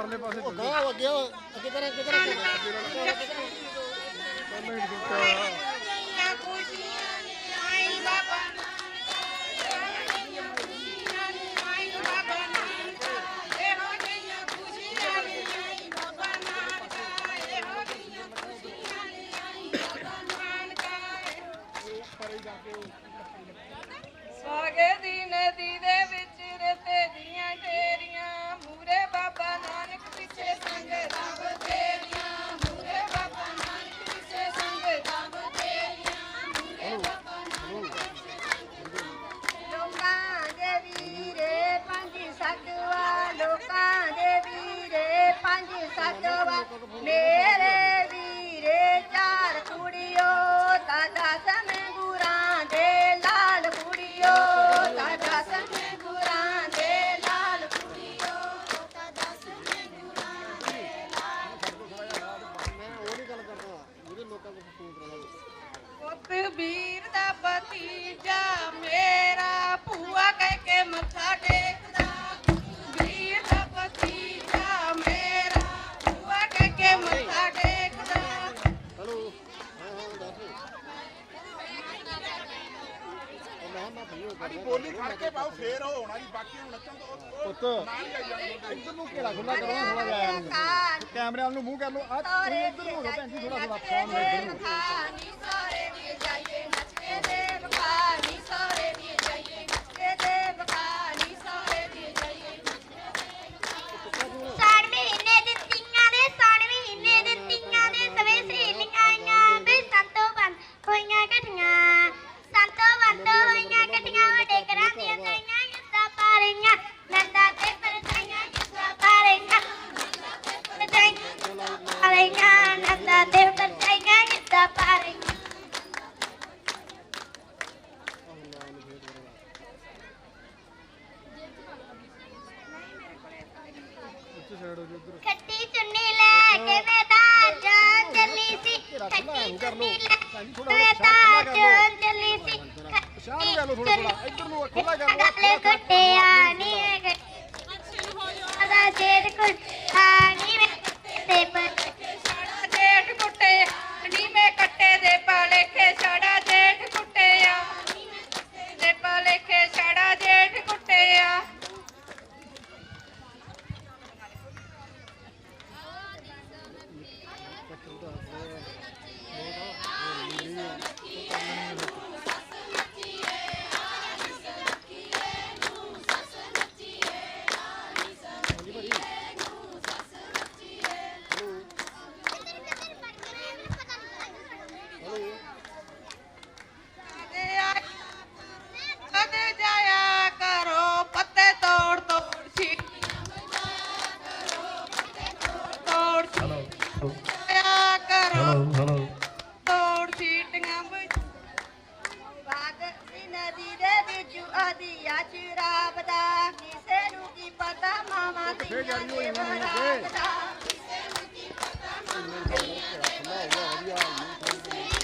ਪਰਲੇ ਪਾਸੇ ਚੱਲ। ਗਾਹ ਅੱਗੇ ਅੱਗੇ ਕਰਾਂ ਅੱਗੇ ਕਰਾਂ। ਮੇਰੇ ਵੀਰੇ, ਚਾਰ ਕੁੜੀਓ, ਦਾਦਾ ਸਮੇਂ ਗੁਰਾਂ ਦੇ ਲਾਲ ਕੁੜੀਓ, ਦਾਦਾ ਸਮੇਂ ਗੁਰਾਂ ਦੇ ਲਾਲ ਕੁੜੀਓ, ਦਾਦਾ ਸਮੇਂ ਗੁਰਾਂ ਦੇ ਮੈਂ ਉਹ ਨਹੀਂ ਗੱਲ ਕਰਦਾ ਜਿਹੜੇ ਲੋਕਾਂ ਨੂੰ ਫੋਨ ਕਰਾਉਂਦਾ ਪੁੱਤ ਵੀਰ ਦਾ ਭਤੀਜਾ ਮੇਰਾ ਭੂਆ ਕਹਿ ਕੇ ਮੱਥਾ ਟੇਕਦਾ ਕਰਦਾ ਬੋਲੀ ਖੜ ਕੇ ਪਾਓ ਫੇਰ ਉਹ ਹੋਣਾ ਜੀ ਬਾਕੀ ਨੂੰ ਨੱਚਣ ਤੋਂ ਉਹ- ਉਹ ਪੁੱਤ ਨਾਲ ਹੀ ਆਈ ਜਾਣਗੇ ਇੱਧਰ ਨੂੰ ਘੇਰਾ ਖੁੱਲਾ ਕਰੋ ਥੋੜਾ ਜਿਹਾ। ਕੈਮਰੇ ਵੱਲ ਨੂੰ ਮੂੰਹ ਕਰ ਲਓ। ਆ ਇੱਧਰ ਨੂੰ ਹੋ ਜਾਓ ਭੈਣ ਜੀ ਥੋੜਾ ਜਿਹਾ ਰਹੀਆਂ ਨੰਦਾ ਤੇ ਪਰਤਾਈਆਂ ਗਿੱਧਾ ਖੱਟੀ ਚੁੰਨੀ ਲੈ ਕੇ ਮੈਦਾਨ ਜਾਣ ਚੱਲੀ ਸੀ ਘੇਰਾ ਖੱਟੀ ਚੁੰਨੀ ਲੈ ਮੈਦਾਨ ਜਾਣ ਚੱਲੀ ਸੀ ਪਿਛਾਂਹ ਨੂੰ ਕਰ ਲਓ ਥੋੜਾ ਥੋੜਾ ਇੱਧਰ ਨੂੰ ਖੁੱਲਾ ਕਰ ਲਓ ਗਾਲੇ ਕੁੱਟਿਆ ਹੈਲੋ ਤੋੜ ਸੀਟੀਆਂ ਵਿੱਚ। ਬਾਗ ਦੀ ਨਦੀ ਦੇ ਵਿੱਚ ਆਦੀਆ ਚਰਾਬ ਦਾ। ਕਿਸੇ ਨੂੰ ਕੀ ਪਤਾ ਮਾਮਾ ਦੀਆਂ ਦੇ। ਅੱਗੇ। ਦਾ।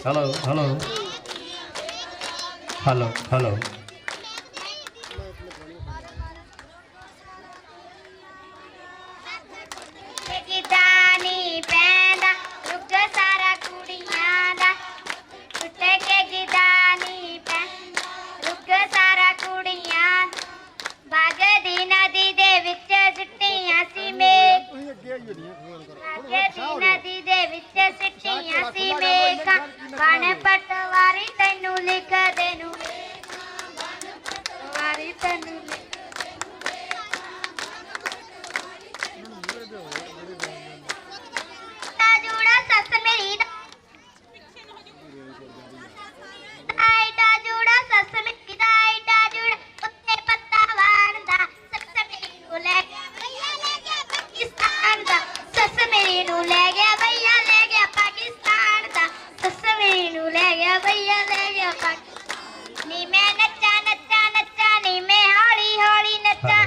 ਹੈਲੋ ਹੈਲੋ ਹੈਲੋ ਹੈਲੋ ਤੈਨੂੰ ਲਿਖਦੇ ਨੂੰ ਵਾਰੀ ਭਈਆ ਭਈਆ ਲੈ ਜਾ ਕੱਟ। ਨੀ ਮੈਂ ਨੱਚਾ ਨੱਚਾ ਨੱਚਾ ਨੀ ਮੈਂ ਹੌਲੀ ਹੌਲੀ। ਨੱਚਾ